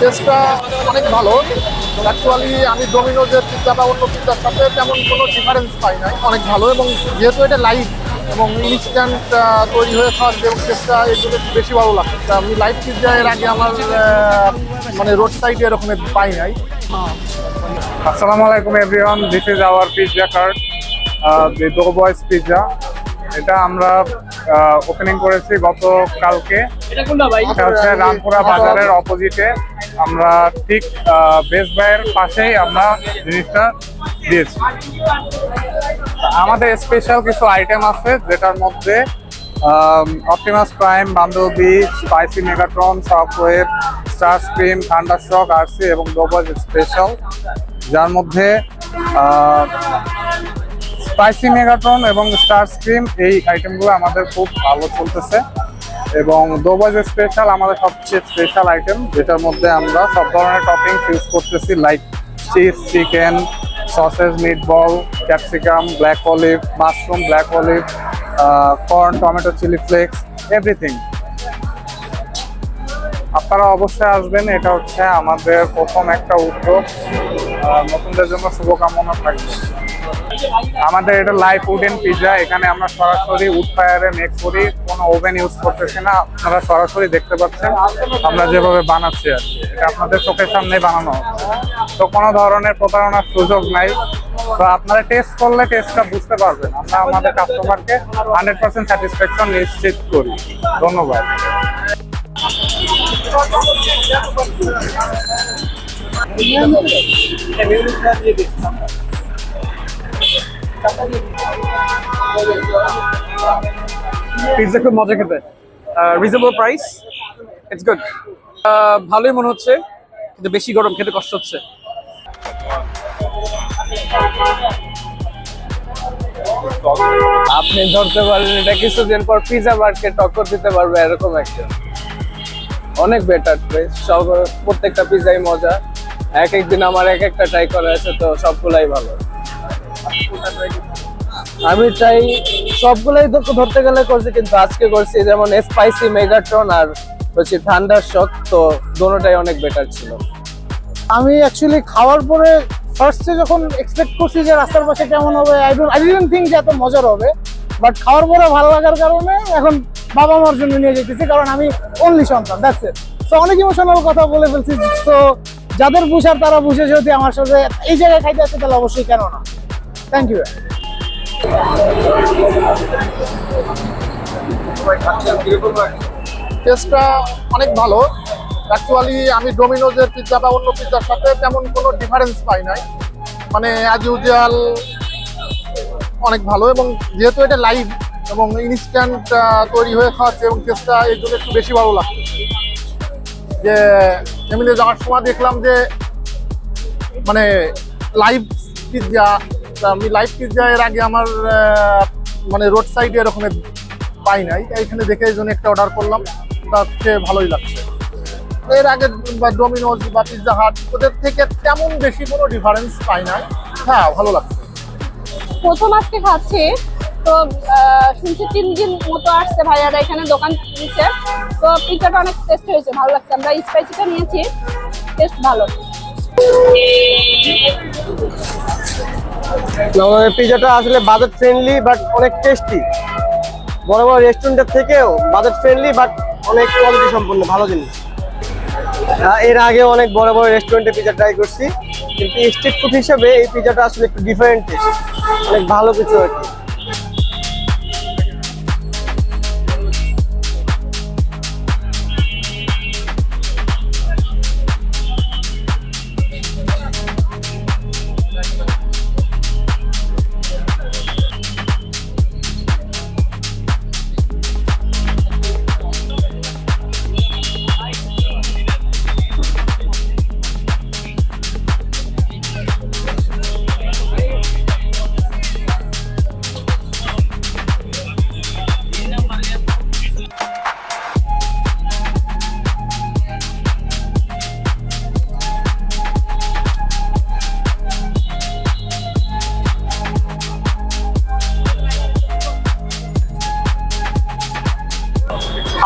টেস্টটা অনেক ভালো। অ্যাকচুয়ালি আমি ডোমিনোজের পিৎজা বা অন্য পিৎজার সাথে তেমন কোনো ডিফারেন্স পাই নাই। অনেক ভালো এবং যেহেতু এটা লাইভ এবং ইনস্ট্যান্ট তৈরি হয়ে খাওয়ার এবং টেস্টটা একটু বেশি ভালো লাগছে। আমি লাইভ পিৎজা এর আগে আমার মানে রোড সাইডে এরকম পাই নাই। আসসালামু আলাইকুম everyone this is our pizza cart the dough boys pizza এটা আমরা ওপেনিং করেছি গতকালকে। এটা এটা হচ্ছে রামপুরা বাজারের অপোজিটে আমরা ঠিক বেস্ট বাইয়ের পাশেই আমরা জিনিসটা দিয়েছি। আমাদের স্পেশাল কিছু আইটেম আছে যেটার মধ্যে Optimus Prime Bumblebee spicy Megatron Shockwave Starscream thunder shock RC এবং ডোবাজ স্পেশাল যার মধ্যে স্পাইসি মেগাটন এবং স্টার স্ক্রিম এই আইটেমগুলো আমাদের খুব ভালো চলতেছে। এবং দোবাজ স্পেশাল আমাদের সবচেয়ে স্পেশাল আইটেম যেটার মধ্যে আমরা সব ধরনের টপিং ইউজ করতেছি like cheese chicken sausage meat ball capsicum black olive mushroom black olive corn tomato chilli flakes everything আপনারা অবশ্যই আসবেন, এটা হচ্ছে আমাদের প্রথম একটা উদ্যোগ। নতুনদের জন্য শুভকামনা থাকবে। আমাদের এটা লাইভ উডেন পিৎজা এখানে আমরা সরাসরি উড ফায়ারে মেক করি, কোনো ওভেন ইউজ করতেছি না, আপনারা সরাসরি দেখতে পাচ্ছেন, আমরা যেভাবে বানাচ্ছি আর কি। এটা আপনাদের চোখের সামনে বানানো তো কোনো ধরনের প্রতারণার সুযোগ নাই। তো আপনারা টেস্ট করলে টেস্টটা বুঝতে পারবেন। আমরা আমাদের কাস্টমারকে হান্ড্রেড পার্সেন্ট স্যাটিসফ্যাকশন নিশ্চিত করি। ধন্যবাদ। পিৎজা খুব মজা খেতে। রিজনেবল প্রাইস ইটস গুড ভালোই মনে হচ্ছে, কিন্তু বেশি গরম খেতে কষ্ট হচ্ছে। আপনি ধরতে পারেন এটা কিছুদিন পর পিজা মার্কেট টক্কর দিতে পারবে, এরকম একটা অনেক বেটার সব প্রত্যেকটা পিজাই মজা। এক এক দিন আমার এক একটা ট্রাই করা আছে, তো সবগুলাই ভালো। আমি ট্রাই সবগুলাই ধরতে গেলে করছি, কিন্তু আজকে করছি যেমন স্পাইসি মেগাট্রন আর হচ্ছে ঠান্ডার শক, তো দোনোটাই অনেক বেটার ছিল। আমি অ্যাকচুয়ালি খাওয়ার পরে ফার্স্টে যখন এক্সপেক্ট করছি যে রাস্তার পাশে কেমন হবে I don't I didn't think যে এত মজার হবে। বাট খাওয়ার পরে ভালো লাগার কারণে এখন বাবা মার জন্য নিয়ে যেতেছি, কারণ আমি অনলি সন্তান দ্যাটস তো অনেক ইমোশনাল কথা বলে ফেলছি তো যাদের বুঝার তারা বুঝে, যদি আমার সাথে এই জায়গায় খাইতে আসে, তাহলে অবশ্যই কেন না? থ্যাংক ইউ টেস্টটা অনেক ভালো। অ্যাকচুয়ালি আমি ডোমিনোজের পিৎজা বা অন্য পিৎজার সাথে তেমন কোনো ডিফারেন্স পাই নাই। মানে অ্যাজ ইউজুয়াল অনেক ভালো এবং যেহেতু এটা লাইভ এবং ইনস্ট্যান্ট তৈরি হয়ে খাওয়াচ্ছে এবং টেস্টটা এর জন্য একটু বেশি ভালো লাগছে। যে এমনি যাওয়ার সময় দেখলাম যে মানে লাইভ পিৎজা আমি লাইভ পিৎজা এর আগে আমার মানে রোড সাইডে এরকম পাই নাই। এখানে দেখে এই জন্য একটা অর্ডার করলাম। তাতে ভালোই লাগছে। এর আগে বা ডোমিনোজ বা পিৎজা হাট ওদের থেকে তেমন বেশি কোনো ডিফারেন্স পাই নাই। হ্যাঁ ভালো লাগছে। প্রথম আজকে খাচ্ছি। তো শুনছি তিন দিন মতো আসছে ভাইয়ারা এখানে দোকান দিচ্ছে তো পিৎজাটা অনেক টেস্ট হয়েছে, ভালো লাগছে। আমরা স্পাইসিটা নিয়েছি টেস্ট ভালো। আমাদের পিজাটা আসলে বাজেট ফ্রেন্ডলি বাট অনেক টেস্টি বড় বড় রেস্টুরেন্টের থেকেও বাজেট ফ্রেন্ডলি বাট অনেক কোয়ালিটি সম্পন্ন, ভালো জিনিস। এর আগে অনেক বড় বড় রেস্টুরেন্টে পিজা ট্রাই করছি, কিন্তু স্ট্রিট ফুড হিসেবে এই পিজাটা আসলে একটু ডিফারেন্ট টেস্ট অনেক ভালো কিছু আর কি।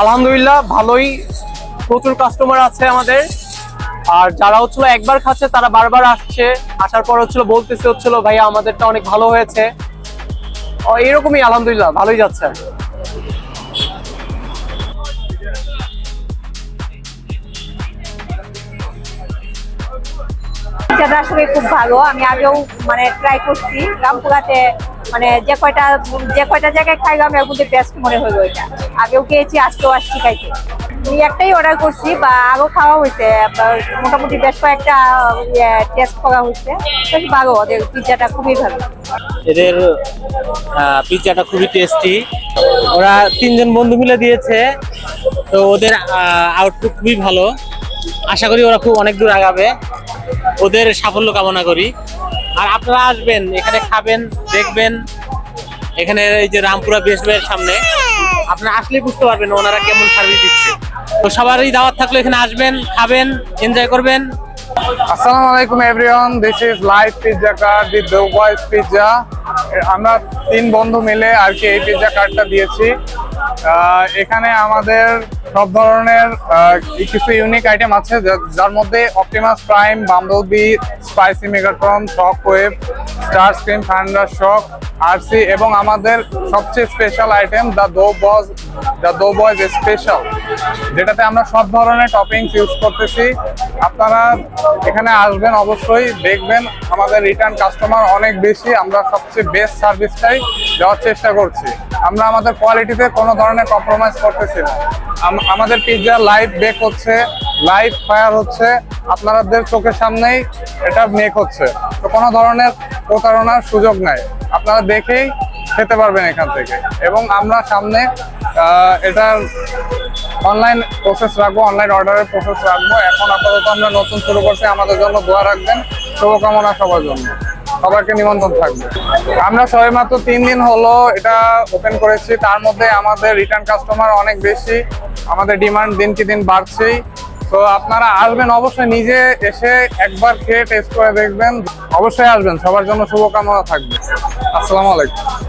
আলহামদুলিল্লাহ, ভালোই প্রচুর কাস্টমার আছে আমাদের। আর যারা হচ্ছিল একবার খাচ্ছে, তারা বারবার আসছে। আসার পর হচ্ছিল, বলতেছে হচ্ছিল, ভাইয়া, আমাদেরটা অনেক ভালো হয়েছে। এরকমই আলহামদুলিল্লাহ, ভালোই যাচ্ছে। আসলে খুব ভালো, আমি আগেও মানে ট্রাই করছি। রামপুরাতে মানে যে কয়টা যে কয়টা জায়গায় খাইলাম এর মধ্যে বেস্ট মনে হলো এটা। আগেও খেয়েছি, আজকেও আসছি খাইতে আমি একটাই অর্ডার করছি, বা আরও খাওয়া হয়েছে মোটামুটি বেশ কয়েকটা টেস্ট করা হয়েছে। বেশ ভালো, ওদের পিজাটা খুবই ভালো। এদের পিৎজাটা খুবই টেস্টি ওরা তিনজন বন্ধু মিলে দিয়েছে, তো ওদের আউটপুট খুবই ভালো। আশা করি ওরা খুব অনেক দূর আগাবে। ওদের সাফল্য কামনা করি। আর আপনারা আসবেন, এখানে খাবেন, দেখবেন। এখানে এই যে রামপুরা বেসবের সামনে, আপনারা আসলে বুঝতে পারবেন ওনারা কেমন সার্ভিস দিচ্ছে। তো সবারই দাওয়াত থাকলে, এখানে আসবেন, খাবেন এনজয় করবেন। আসসালামু আলাইকুম everyone this is live pizza cart the dough boys pizza আমরা তিন বন্ধু মিলে আর কি এই পিৎজা কার্ডটা দিয়েছি। এখানে আমাদের সব ধরনের কিছু ইউনিক আইটেম আছে যার মধ্যে Optimus Prime Bumblebee spicy Megatron Shockwave Starscream thunder shock Arcee এবং আমাদের সবচেয়ে স্পেশাল আইটেম দ্য দো বজ দ্য দো বয়েজ স্পেশাল যেটাতে আমরা সব ধরনের টপিংস ইউজ করতেছি। আপনারা এখানে আসবেন অবশ্যই, দেখবেন আমাদের রিটার্ন কাস্টমার অনেক বেশি, আমরা সবচেয়ে বেস্ট সার্ভিসটাই দেওয়ার চেষ্টা করছি। আমরা আমাদের কোয়ালিটিতে কোনো ধরনের কম্প্রোমাইজ করতেছি না। আমাদের পিৎজা লাইভ বেক হচ্ছে লাইভ ফায়ার হচ্ছে আপনাদের চোখের সামনেই এটা মেক হচ্ছে। তো কোনো ধরনের প্রতারণার সুযোগ নাই। আপনারা দেখেই খেতে পারবেন এখান থেকে। এবং আমরা সামনে এটার অনলাইন প্রসেস রাখব অনলাইন অর্ডারের প্রসেস রাখব। এখন আপাতত আমরা নতুন শুরু করছি, আমাদের জন্য দোয়া রাখবেন। শুভকামনা সবার জন্য। সবাইকে নিমন্ত্রণ থাকবে। আমরা সবে মাত্র তিন দিন হলো এটা ওপেন করেছি। তার মধ্যে আমাদের রিটার্ন কাস্টমার অনেক বেশি। আমাদের ডিমান্ড দিন কি দিন বাড়ছেই। তো আপনারা আসবেন অবশ্যই নিজে এসে একবার খেয়ে টেস্ট করে দেখবেন। অবশ্যই আসবেন, সবার জন্য শুভকামনা থাকবে। আসসালামু আলাইকুম।